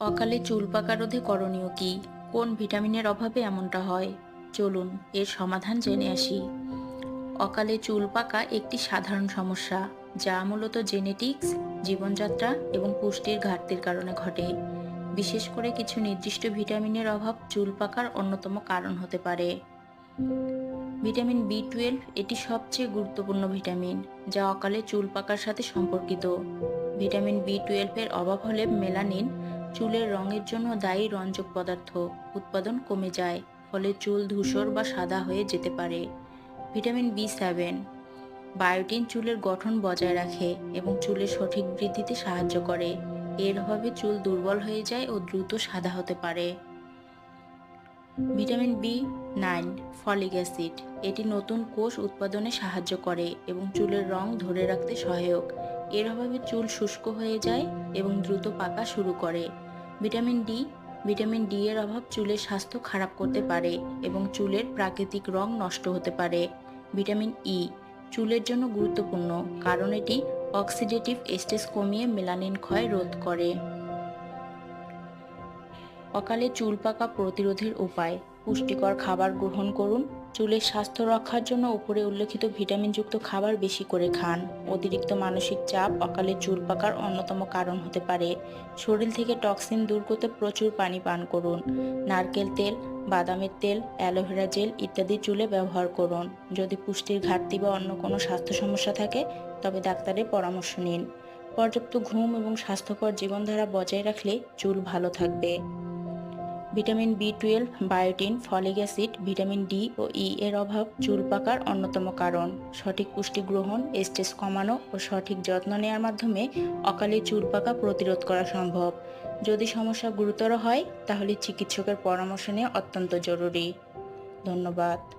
অকালে চুল পাকা রোধে করণীয় কি? কোন ভিটামিনের অভাবে এমনটা হয়? চলুন এর সমাধান জেনে আসি। অকালে চুল পাকা একটি সাধারণ সমস্যা, যা মূলত জেনেটিক্স, জীবনযাত্রা এবং পুষ্টির ঘাটতির কারণে ঘটে। বিশেষ করে কিছু নির্দিষ্ট ভিটামিনের অভাব চুল পাকার অন্যতম কারণ হতে পারে। ভিটামিন বি টুয়েলভ এটি সবচেয়ে গুরুত্বপূর্ণ ভিটামিন, যা অকালে চুল পাকার সাথে সম্পর্কিত। ভিটামিন বি টুয়েলভের অভাব হলে মেলানিন চুলের রঙের জন্য দায়ী রঞ্জক পদার্থ। উৎপাদন কমে যায়, ফলে চুল ধূসর বা সাদা হয়ে যেতে পারে। Vitamin B seven. বায়োটিন চুলের গঠন বজায় রাখে এবং চুলের সঠিক বৃদ্ধিতে সাহায্য করে। এর অভাবে চুল দুর্বল হয়ে যায় ও দ্রুত সাদা হতে পারে। Vitamin B nine, folic acid. এটি নতুন কোষ উৎপাদনে সাহায্য করে এবং চুলের রং ধরে রাখতে সহায়ক। এর অভাবে চুল শুষ্ক হয়ে যায় এবং দ্রুত পাকা শুরু করে। ভিটামিন ডি ভিটামিন ডি এর অভাব চুলের স্বাস্থ্য খারাপ করতে পারে এবং চুলের প্রাকৃতিক রং নষ্ট হতে পারে। ভিটামিন ই চুলের জন্য গুরুত্বপূর্ণ কারণ এটি অক্সিডেটিভ স্টেজ কমিয়ে মেলানিন ক্ষয় রোধ করে। অকালে চুল পাকা প্রতিরোধের উপায়, পুষ্টিকর খাবার গ্রহণ করুন চুলের স্বাস্থ্য রক্ষার জন্য উপরে উল্লেখিত ভিটামিনযুক্ত খাবার বেশি করে খান। অতিরিক্ত মানসিক চাপ, অকালে চুল পাকার অন্যতম কারণ হতে পারে। শরীর থেকে টক্সিন দূর করতে প্রচুর পানি পান করুন। নারকেল তেল, বাদামের তেল, অ্যালোভেরা জেল ইত্যাদি চুলে ব্যবহার করুন। যদি পুষ্টির ঘাটতি বা অন্য কোনো স্বাস্থ্য সমস্যা থাকে, তবে ডাক্তারের পরামর্শ নিন। পর্যাপ্ত ঘুম এবং স্বাস্থ্যকর জীবনধারা বজায় রাখলে চুল ভালো থাকবে। Vitamin B twelve biotin, folic acid, vitamin D ও ই এর অভাব চুল পাকার অন্যতম কারণ। সঠিক পুষ্টি গ্রহণ, স্ট্রেস কমানো ও সঠিক যত্ন নেওয়ার মাধ্যমে অকালে চুল পাকা প্রতিরোধ করা সম্ভব। যদি সমস্যা গুরুতর হয়, তাহলে চিকিৎসকের পরামর্শ নেওয়া অত্যন্ত জরুরি। ধন্যবাদ।